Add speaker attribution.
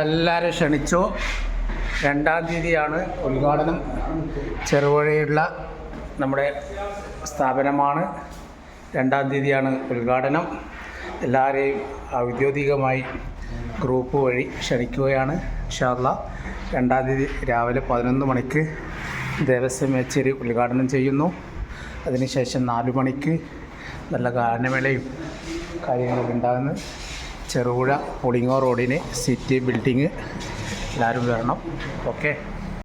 Speaker 1: എല്ലാവരും ക്ഷണിച്ചു. രണ്ടാം തീയതിയാണ് ഉദ്ഘാടനം. ചെറുപുഴയുള്ള നമ്മുടെ സ്ഥാപനമാണ് രണ്ടാം തീയതിയാണ് ഉദ്ഘാടനം. എല്ലാവരെയും ഔദ്യോഗികമായി ഗ്രൂപ്പ് വഴി ക്ഷണിക്കുകയാണ്. ഷാർല രണ്ടാം തീയതി രാവിലെ പതിനൊന്ന് മണിക്ക് ദേവസ്വം മേച്ചേരി ഉദ്ഘാടനം ചെയ്യുന്നു. അതിനുശേഷം നാല് മണിക്ക് നല്ല ഗാനമേളയും കാര്യങ്ങളൊക്കെ ഉണ്ടാകുന്നത് ചെറുപുഴ പുളിങ്ങോ റോഡിന് സിറ്റി ബിൽഡിങ് എല്ലാവരും വരണം. ഓക്കെ